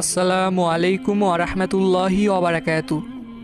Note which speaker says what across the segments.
Speaker 1: আসসালামু আলাইকুম আরহামতুল্লাহি অবারাকাতু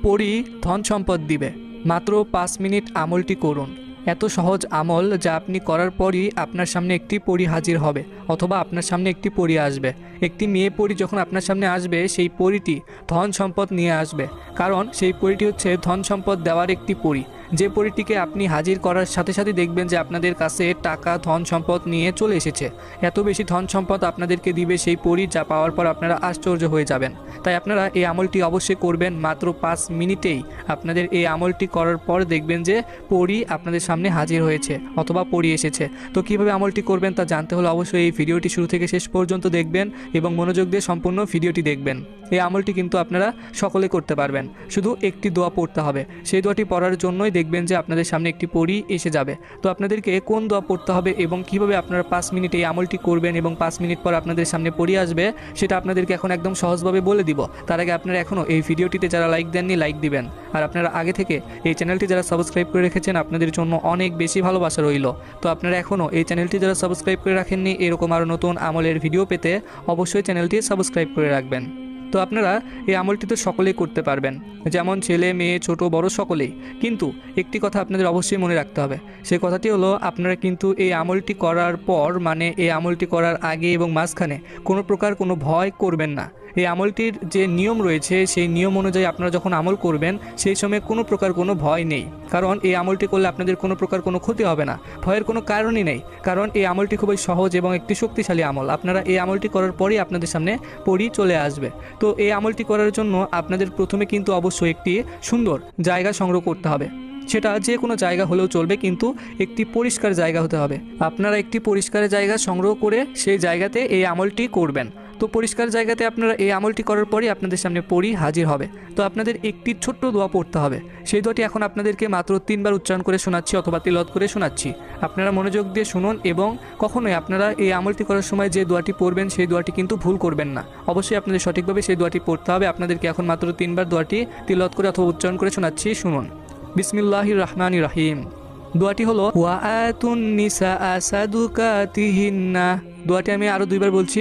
Speaker 1: পড়ি ধন সম্পদ দিবে। মাত্র পাঁচ মিনিট আমলটি করুন। এত সহজ আমল যা আপনি করার পরই আপনার সামনে একটি পরি হাজির হবে অথবা আপনার সামনে একটি পরি আসবে। একটি মেয়ে পরি যখন আপনার সামনে আসবে, সেই পরিটি ধন সম্পদ নিয়ে আসবে। কারণ সেই পরিটি হচ্ছে ধন সম্পদ দেওয়ার একটি পরি। যে পরিটিকে আপনি হাজির করার সাথে সাথে দেখবেন যে আপনাদের কাছে টাকা, ধন সম্পদ নিয়ে চলে এসেছে। এত বেশি ধন সম্পদ আপনাদেরকে দিবে সেই পরি যা পাওয়ার পর আপনারা আশ্চর্য হয়ে যাবেন। তাই আপনারা এই আমলটি অবশ্যই করবেন মাত্র পাঁচ মিনিটেই। আপনাদের এই আমলটি করার পর দেখবেন যে পরি আপনাদের সামনে হাজির হয়েছে অথবা পরি এসেছে। তো কীভাবে আমলটি করবেন তা জানতে হলে অবশ্যই এই ভিডিওটি শুরু থেকে শেষ পর্যন্ত দেখবেন এবং মনোযোগ দিয়ে সম্পূর্ণ ভিডিওটি দেখবেন। এই আমলটি কিন্তু আপনারা সকলে করতে পারবেন। শুধু একটি দোয়া পড়তে হবে। সেই দোয়াটি পড়ার জন্যই দেখবেন যে আপনাদের সামনে একটি পরি এসে যাবে। তো আপনাদেরকে কোন দোয়া পড়তে হবে এবং কীভাবে আপনারা পাঁচ মিনিট এই আমলটি করবেন এবং পাঁচ মিনিট পর আপনাদের সামনে পরি আসবে, সেটা আপনাদেরকে এখন একদম সহজভাবে বলে দিব। তার আগে আপনারা এখনও এই ভিডিওটিতে যারা লাইক দেননি লাইক দিবেন। আর আপনারা আগে থেকে এই চ্যানেলটি যারা সাবস্ক্রাইব করে রেখেছেন, আপনাদের জন্য অনেক বেশি ভালোবাসা রইল। তো আপনারা এখনও এই চ্যানেলটি যারা সাবস্ক্রাইব করে রাখেননি, এরকম আরও নতুন আমলের ভিডিও পেতে অবশ্যই চ্যানেলটি সাবস্ক্রাইব করে রাখবেন। তো আপনারা এই আমলটি তো সকলেই করতে পারবেন। যেমন ছেলে, মেয়ে, ছোট, বড় সকলেই। কিন্তু একটি কথা আপনাদের অবশ্যই মনে রাখতে হবে। সেই কথাটি হলো, আপনারা কিন্তু এই আমলটি করার পর মানে এই আমলটি করার আগে এবং মাঝখানে কোনো প্রকার কোনো ভয় করবেন না। এই আমলটির যে নিয়ম রয়েছে, সেই নিয়ম অনুযায়ী আপনারা যখন আমল করবেন, সেই সময় কোনো প্রকার কোনো ভয় নেই। কারণ এই আমলটি করলে আপনাদের কোনো প্রকার কোনো ক্ষতি হবে না। ভয়ের কোনো কারণই নেই। কারণ এই আমলটি খুবই সহজ এবং একটি শক্তিশালী আমল। আপনারা এই আমলটি করার পরেই আপনাদের সামনে পরি চলে আসবে। তো এই আমলটি করার জন্য আপনাদের প্রথমে কিন্তু অবশ্যই একটি সুন্দর জায়গা সংগ্রহ করতে হবে। সেটা যে কোনো জায়গা হলেও চলবে, কিন্তু একটি পরিষ্কার জায়গা হতে হবে। আপনারা একটি পরিষ্কার জায়গা সংগ্রহ করে সেই জায়গাতে এই আমলটি করবেন। তো পরিষ্কার জায়গাতে আপনারা এই আমলটি করার পরই আপনাদের সামনে পড়ি হাজির হবে। তো আপনাদের একটি ছোট্ট দোয়া পড়তে হবে। সেই দোয়াটি এখন আপনাদেরকে মাত্র তিনবার উচ্চারণ করে শোনাচ্ছি অথবা তিলত করে শোনাচ্ছি। আপনারা মনোযোগ দিয়ে শুনুন এবং কখনোই আপনারা এই আমলটি করার সময় যে দোয়াটি পড়বেন সেই দোয়াটি কিন্তু ভুল করবেন না। অবশ্যই আপনাদের সঠিকভাবে সেই দোয়াটি পড়তে হবে। আপনাদেরকে এখন মাত্র তিনবার দোয়াটি তিলত করে অথবা উচ্চারণ করে শোনাচ্ছি। শুনুন। বিসমিল্লাহির রহমান রাহিম। দোয়াটি হলো ওয়াআতুন নিসা আসাদুকাতিহিন্না। দোয়াটি আমি আরও দুইবার বলছি।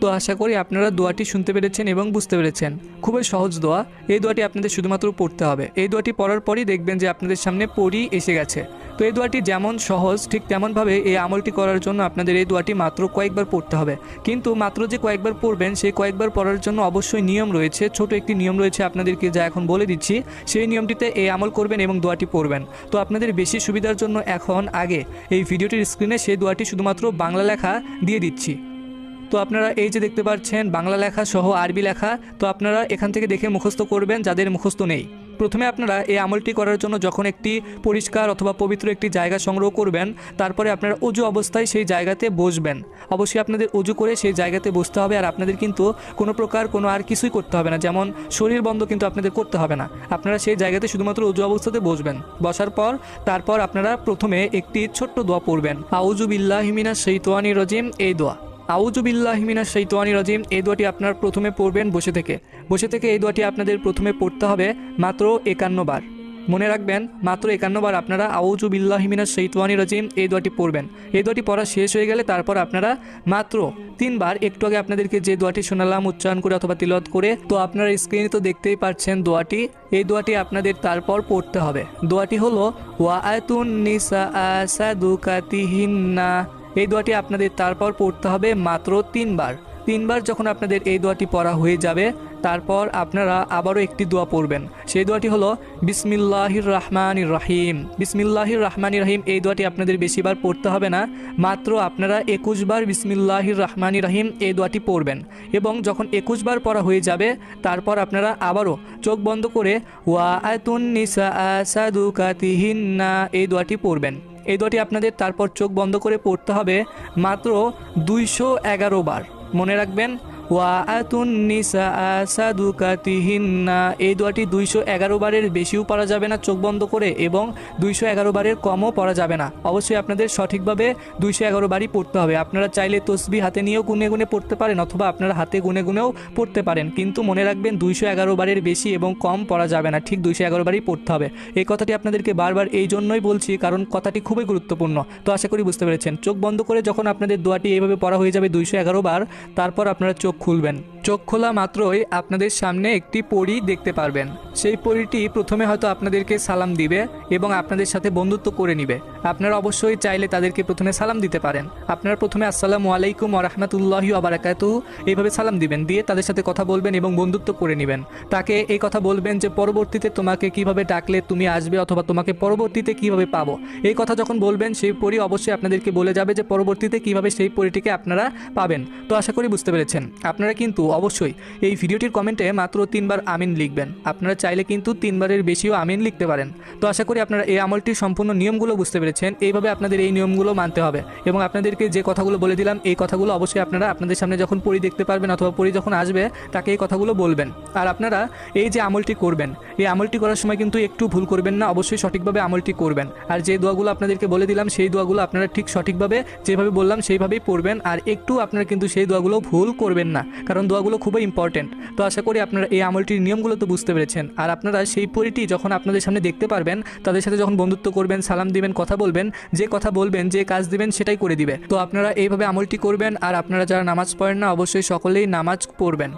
Speaker 1: তো আশা করি আপনারা দোয়াটি শুনতে পেরেছেন এবং বুঝতে পেরেছেন। খুবই সহজ দোয়া। এই দোয়াটি আপনাদের শুধুমাত্র পড়তে হবে। এই দোয়াটি পড়ার পরই দেখবেন যে আপনাদের সামনে পড়ি এসে গেছে। তো এই দোয়াটি যেমন সহজ, ঠিক তেমনভাবে এই আমলটি করার জন্য আপনাদের এই দোয়াটি মাত্র কয়েকবার পড়তে হবে। কিন্তু মাত্র যে কয়েকবার পড়বেন, সেই কয়েকবার পড়ার জন্য অবশ্যই নিয়ম রয়েছে। ছোট একটি নিয়ম রয়েছে আপনাদেরকে যা এখন বলে দিচ্ছি। সেই নিয়মটিতে এই আমল করবেন এবং দোয়াটি পড়বেন। তো আপনাদের বেশি সুবিধার জন্য এখন আগে এই ভিডিওটির স্ক্রিনে সেই দোয়াটি শুধুমাত্র বাংলা লেখা দিয়ে দিচ্ছি। তো আপনারা এই যে দেখতে পাচ্ছেন, বাংলা লেখা সহ আরবি লেখা, তো আপনারা এখান থেকে দেখে মুখস্থ করবেন যাদের মুখস্থ নেই। প্রথমে আপনারা এই আমলটি করার জন্য যখন একটি পরিষ্কার অথবা পবিত্র একটি জায়গা সংগ্রহ করবেন, তারপরে আপনারা উজু অবস্থায় সেই জায়গাতে বসবেন। অবশ্যই আপনাদের উজু করে সেই জায়গাতে বসতে হবে আর আপনাদের কিন্তু কোনো প্রকার কোনো আর কিছুই করতে হবে না। যেমন শরীর বন্ধ কিন্তু আপনাদের করতে হবে না। আপনারা সেই জায়গাতে শুধুমাত্র উজু অবস্থাতে বসবেন। বসার পর তারপর আপনারা প্রথমে একটি ছোট্ট দোয়া পড়বেন। আউজু বিল্লাহিমিনা শৈতোয়ানি রজিম, এই দোয়া। আউজুবিল্লাহমিনা শৈতোয়ানি রাজিম, এই দোয়াটি আপনার প্রথমে পড়বেন বসে থেকে। বসে থেকে এই দোয়াটি আপনাদের প্রথমে পড়তে হবে মাত্র একান্ন বার। মনে রাখবেন, মাত্র একান্ন বার আপনারা আউজুবিল্লাহমিনা শৈতোয়ানি রাজিম এই দোয়াটি পড়বেন। এই দোয়াটি পড়া শেষ হয়ে গেলে তারপর আপনারা মাত্র তিনবার একটু আগে আপনাদেরকে যে দোয়াটি শোনালাম, উচ্চারণ করে অথবা তিলত করে, তো আপনারা স্ক্রিনে তো দেখতেই পাচ্ছেন দোয়াটি। এই দোয়াটি আপনাদের তারপর পড়তে হবে। দোয়াটি হলো, ওয়াআতুন নিসা আসাদুকাতিহিন্না এই দোয়াটি আপনাদের তারপর পড়তে হবে মাত্র তিনবার। তিনবার যখন আপনাদের এই দোয়াটি পড়া হয়ে যাবে, তারপর আপনারা আবারও একটি দোয়া পড়বেন। সেই দোয়াটি হলো, বিসমিল্লাহির রহমানির রাহিম। বিসমিল্লাহির রহমানির রাহিম, এই দোয়াটি আপনাদের বেশিবার পড়তে হবে না। মাত্র আপনারা একুশবার বিসমিল্লাহির রহমানির রাহিম এই দোয়াটি পড়বেন। এবং যখন একুশবার পড়া হয়ে যাবে, তারপর আপনারা আবারও চোখ বন্ধ করে ওয়া আতুন নিসা আসাদুকাতিহিন্না এই দোয়াটি পড়বেন। এই দোয়াটি আপনাদের তারপর চোখ বন্ধ করে পড়তে হবে মাত্র দুইশো এগারো বার। মনে রাখবেন ওয়া আতুন নিসা সাদুকাতিহিন্না। এই দোয়াটি দুইশো এগারো বারের বেশিও পড়া যাবে না চোখ বন্ধ করে এবং দুইশো এগারো বারের কমও পড়া যাবে না। অবশ্যই আপনাদের সঠিকভাবে দুইশো এগারো বারই পড়তে হবে। আপনারা চাইলে তসবি হাতে নিয়েও গুনে গুনে পড়তে পারেন অথবা আপনারা হাতে গুনে গুনেও পড়তে পারেন। কিন্তু মনে রাখবেন দুইশো এগারো বারের বেশি এবং কম পড়া যাবে না। ঠিক দুইশো এগারো বারই পড়তে হবে। এই কথাটি আপনাদেরকে বারবার এই জন্যই বলছি কারণ কথাটি খুবই গুরুত্বপূর্ণ। তো আশা করি বুঝতে পেরেছেন। চোখ বন্ধ করে যখন আপনাদের দোয়াটি এইভাবে পড়া হয়ে যাবে দুইশো এগারো বার, তারপর আপনারা চোখ খুলবেন। চোখ খোলা মাত্রই আপনাদের সামনে একটি পরী দেখতে পারবেন। সেই পরীটি প্রথমে হয়তো আপনাদেরকে সালাম দিবে এবং আপনাদের সাথে বন্ধুত্ব করে নিবে। আপনারা অবশ্যই চাইলে তাদেরকে প্রথমে সালাম দিতে পারেন। আপনারা প্রথমে আসসালামু আলাইকুম ওরহমতুল্লাহি আবরাকাতু এইভাবে সালাম দিবেন, দিয়ে তাদের সাথে কথা বলবেন এবং বন্ধুত্ব করে নেবেন। তাকে এই কথা বলবেন যে, পরবর্তীতে তোমাকে কীভাবে ডাকলে তুমি আসবে অথবা তোমাকে পরবর্তীতে কীভাবে পাবো? এই কথা যখন বলবেন, সেই পরি অবশ্যই আপনাদেরকে বলে যাবে যে, পরবর্তীতে কীভাবে সেই পরিটিকে আপনারা পাবেন? তো আশা করি বুঝতে পেরেছেন। আপনারা কিন্তু অবশ্যই এই ভিডিওটির কমেন্টে মাত্র তিনবার আমিন লিখবেন। আপনারা চাইলে কিন্তু তিনবারের বেশিও আমিন লিখতে পারেন। তো আশা করি আপনারা এই আমলটির সম্পূর্ণ নিয়মগুলো বুঝতে পেরেছেন। এইভাবে আপনাদের এই নিয়মগুলো মানতে হবে এবং আপনাদেরকে যে কথাগুলো বলে দিলাম, এই কথাগুলো অবশ্যই আপনারা আপনাদের সামনে যখন পরি দেখতে পারবেন অথবা পড়ি যখন আসবে, তাকে এই কথাগুলো বলবেন। আর আপনারা এই যে আমলটি করবেন, এই আমলটি করার সময় কিন্তু একটু ভুল করবেন না, অবশ্যই সঠিকভাবে আমলটি করবেন। আর যে দোয়াগুলো আপনাদেরকে বলে দিলাম, সেই দোয়াগুলো আপনারা ঠিক সঠিকভাবে যেভাবে বললাম, সেইভাবেই পড়বেন। আর একটু আপনারা কিন্তু সেই দোয়াগুলো ভুল করবেন না, কারণ দোয়াগুলো খুবই ইম্পর্টেন্ট তো আশা করি আপনারা এই আমলটির নিয়মগুলো তো বুঝতে পেরেছেন। আর আপনারা সেই পরিটি যখন আপনাদের সামনে দেখতে পারবেন, তাদের সাথে যখন বন্ধুত্ব করবেন, সালাম দিবেন, কথা বলবেন, যে কথা বলবেন, যে কাজ দিবেন সেটাই করে দিবে। তো আপনারা এইভাবে আমলটি করবেন, আর আপনারা যারা নামাজ পড়েন না, অবশ্যই সকলেই নামাজ পড়বেন।